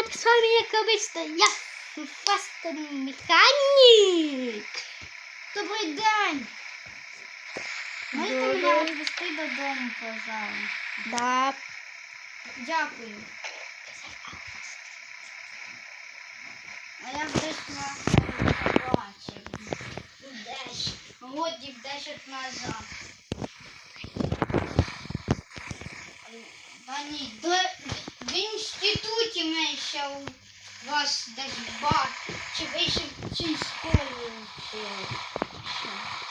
ребята, с вами, як обично, я фастомеханік. Добрий день. Можете Добрий. мене відвести додому, пожалуйста? Да. Дякую. А я десь на побачив. Десь. Годів 10 назад. Та ні, до, інституті ми ще у вас десь бар. Чи ви ще в цій школі?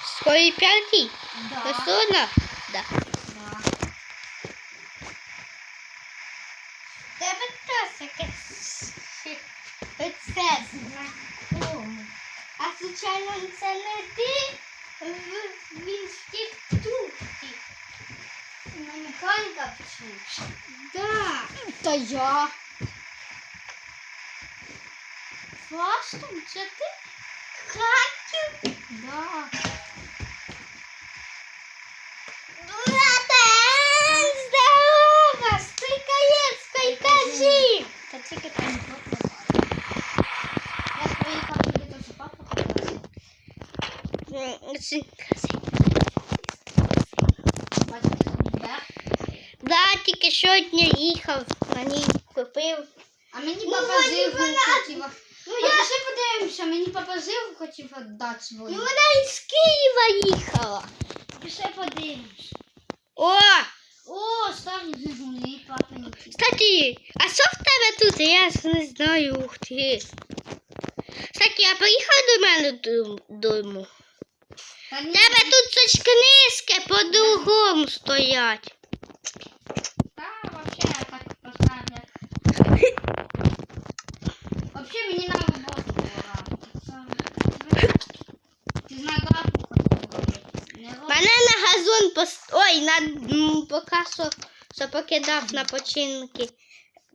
В школі п'ятій? Да. Посудно? Да. Да. Тебе теж якесь знакоме. А звичайно, це не ти в, в інституті. На механіка вчився. Да. Та я. Фастом, це ти? Хаків. Да. Братан, здорово! Стикаєцький, кажи! Та тільки там не попадає. Я свої папки до папу показую. Бачите, де? Да, тільки сьогодні їхав, мені купив. А мені Ну, папа мені зивку вона- хотів. Ну, я ще подивимося, мені папа зивку хотів віддати свою. Ну вона із Києва їхала. Ще подивимось. О, О, ставлю зигуни, папа не кстати, а що в тебе тут? Я ж не знаю, ух ти. Кстати, а приїхав до мене додому. Та ні, Тебе тут щось книжки по-другому стоять. Та, вообще, я так поставлю. Вообще, мені на роботу пос... Ой, на поки що, покидав на починки.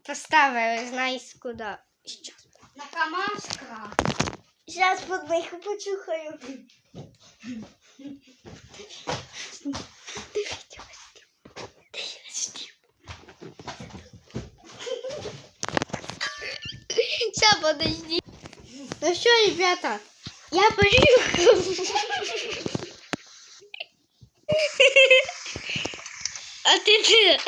Поставили, знаєш куди. Щас. На КамАЗ крав. Зараз подиху почухаю. Сейчас, подожди. Ну что, ребята, я приехал. Ты?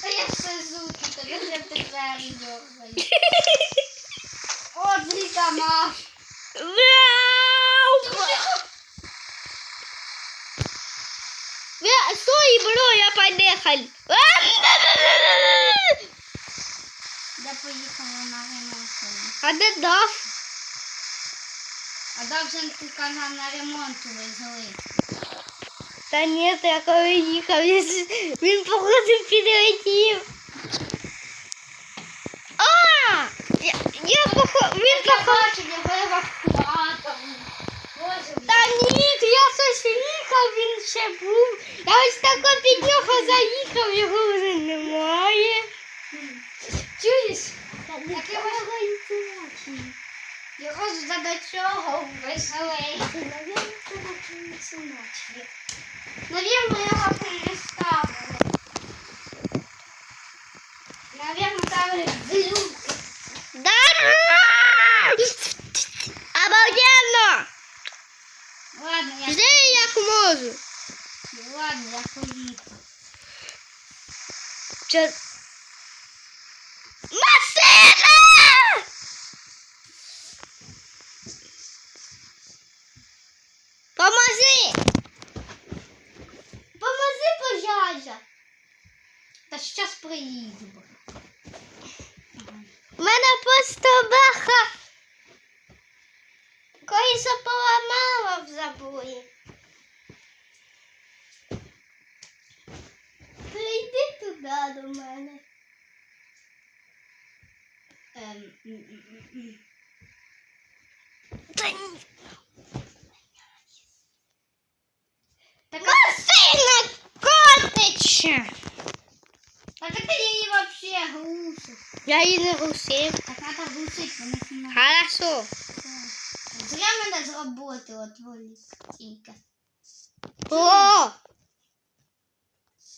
Та я сижу тут, а вже тебе дергаю. О, дві КамАЗ. Вау! Я, стой, бро, я поехал. Я поїхала на ремонт. А де дав? А дав ти казав на ремонт везли. Та ні, я коли їхав, він походу підлетів. А! Я, я походу, він походу. Та ні, я щось їхав, він ще був. Я ось тако під нього заїхав, його вже немає. чуєш? Його ж до чого веселий. Навірно, його переставили. Навірно, ставили глюк. Да! Обалденно! Ладно, я, Жди як можу. ладно, я поїхав. Сейчас. Та зараз приїду. У мене просто баха. Колись поламала в забої. Прийди туди до мене. Ем. Та ні. Так, Машина котича. а так ти її вообще глушиш. Я її не гусив. Так треба глушити, вона знімає. Хорошо. Зря мене з роботи отволік тільки. О!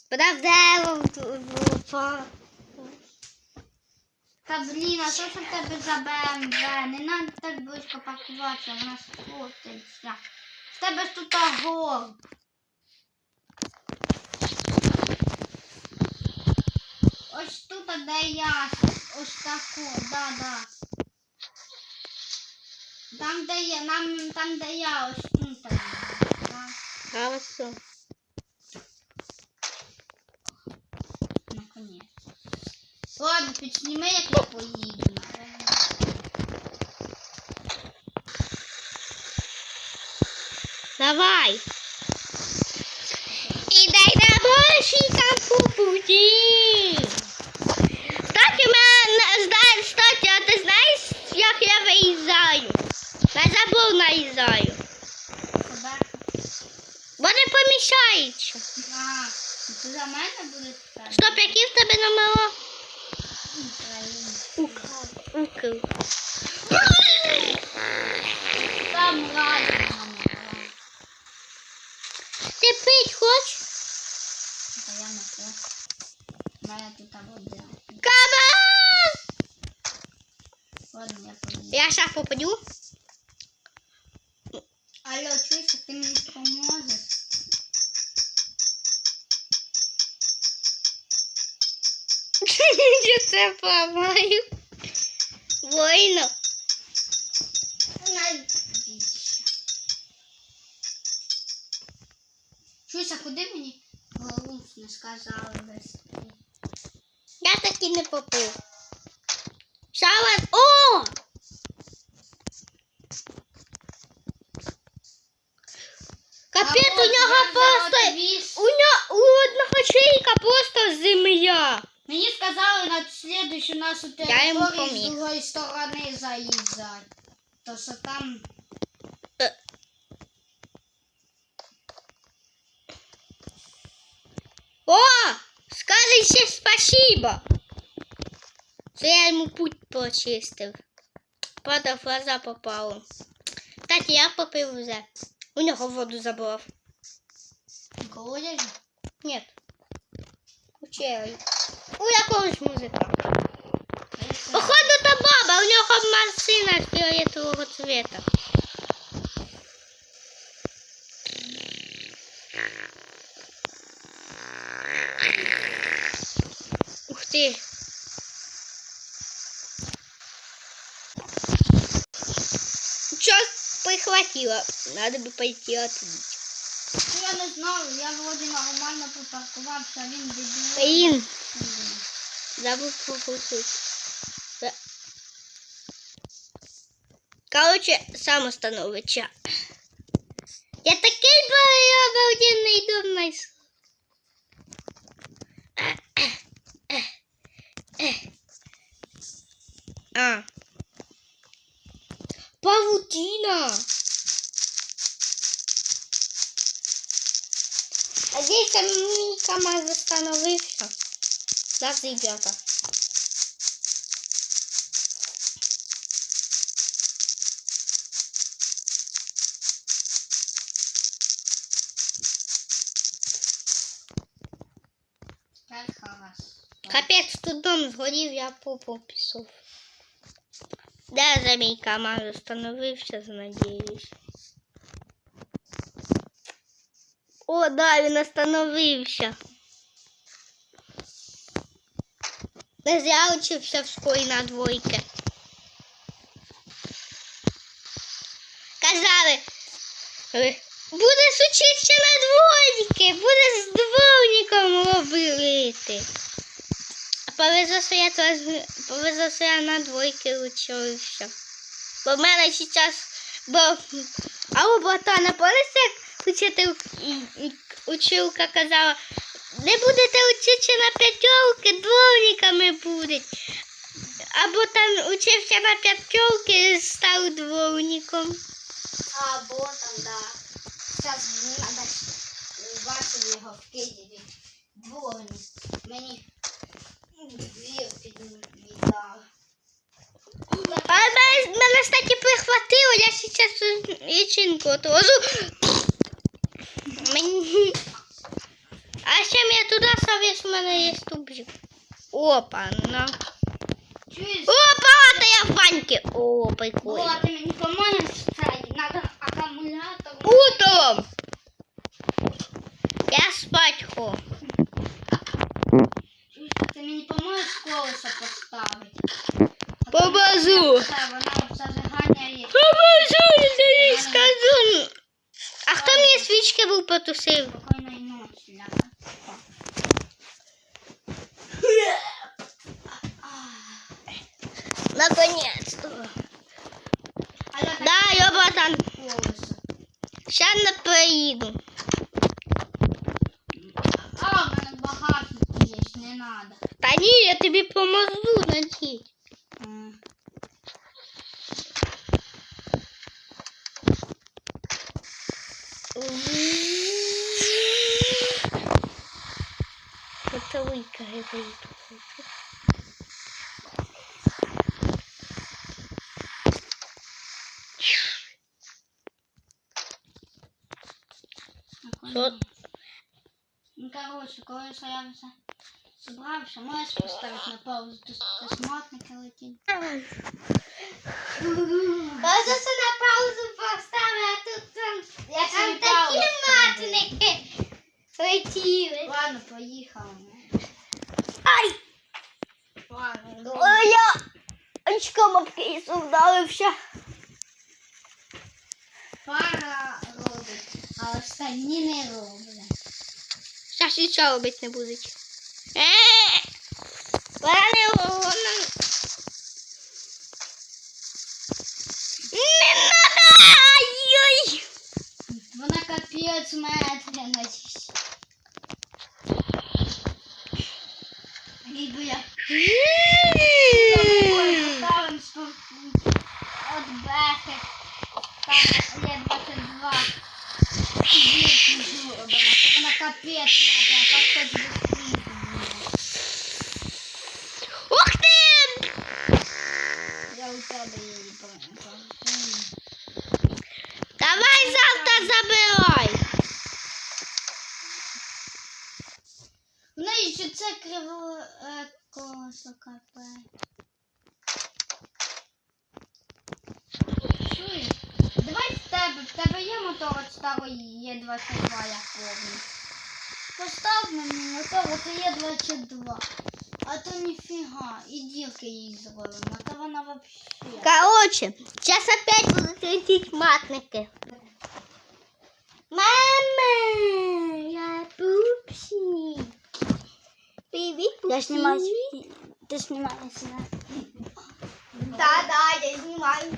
Правда, в- Та блін, а що ж тебе за БМВ? Не надо так близько паркуватися, вона спортиться. В тебе ж тут гол. Ось тут, де я. Ось тако, да, да. Там, де я, нам, там, де я, ось тут. Да. Хорошо. Наконец. Ладно, підсніми, як я поїду. Давай. І дай на борщикам по путі. за мене буде тепер? Стоп, які в тебе? Українська. Укл. Там ладно. Ти пить хочеш? Та я не хочу. У мене тут вода. Камон! Ладно, я поїду. Я зараз попадю. Алло, чуєш, ти мені поможеш? Це поламаю. Навіщо? Чуєш, а куди мені голос не сказали вести? Я таки не попив. Шалан. О! Капець, у нього просто. У нього у одного чайка просто земля. Мені сказали на слідуючу нашу територію з другої сторони заїжджати. То що там О! Скажи ще спасибо. Це я йому путь почистив. Правда, в глаза попало. Так, я попив вже. У нього воду забрав. колодязь. Нет. У чей? У якогось музика. Походу, та баба, у нього машина фіолетового цвета. Ух ты. Чё прихватила? Надо бы пойти ответить. Ну, Я не знаю, я вроді нормально припаркувався, а він дебіл. Блин, забыл покусать. Да. Короче, сам остановиться. Я такий обалденний найс. А. Паутина. А здесь там мій КамАЗ остановився. Да, ребята. Так, хорошо. Капець, тут дом згорів, я попу пішов. Де за мій КамАЗ остановився, надіюсь. О, да, він остановився. Не зря учився в школі на двойки. Казали, е, будеш учитися на двойки, будеш з дворником робити. А повезло, що я повезло, що я на двойки учився. Бо в мене зараз був або ботана полисек учитель училка казала, не будете вчитися на п'ятерки, дворниками будуть. Або там учився на п'ятерки, став дворником. А, бо там, да. Зараз треба його в Києві. Дворник. Мені двір віддав. А мене, кстати, прихватило, я зараз лічинку отвожу. Мені... А ще я туди совість, у мене є стубжик. Опа, на. Чуєш? О, палата я в баньке. О, прикольно. Була, ти мені поможеш цей, надо акумулятор. Утром. Я спать хочу. Чуєш, ти мені поможеш колесо поставити. Помогу. Все, вона зажигання Поможу, я не скажу. А хто мені свічки був потусив? Надо. Та ні, я тобі поможу надіть. М. Оце викає вийду. Що? Ну, коротше, коли що я вже можеш поставити на паузу, тут косматники летять. Можна це на паузу поставити, а тут там, Я там такі матники летіли. Ладно, поїхали. Ай! Ладно. Ой, я очком об кейс вдарився. Пара робить, а останні не роблять. Зараз нічого робити не будуть. Е-е-е! Вона не надо! Ай-ой! Вона капець медленна. Либо я Ставим от бехи. Там є 22. Дірки зроблена. То вона капець медленна, так хоч би скрізь. Ух ти! Я у тебе її пам'ятаю. Давай завтра забирай. В неї ще це криво е, колесо капець. Чуєш? Давай в тебе, в тебе є мотор від старої є 22 як повний. Постав мені мотор, це є 22. А то ніфіга, і дірки їй зроблено, а то вона вообще. Короче, сейчас опять будут лететь матники. Мама, я пупси. Привет, Я пупси. снимаю, ты снимаешь, да? Да, да, я снимаю.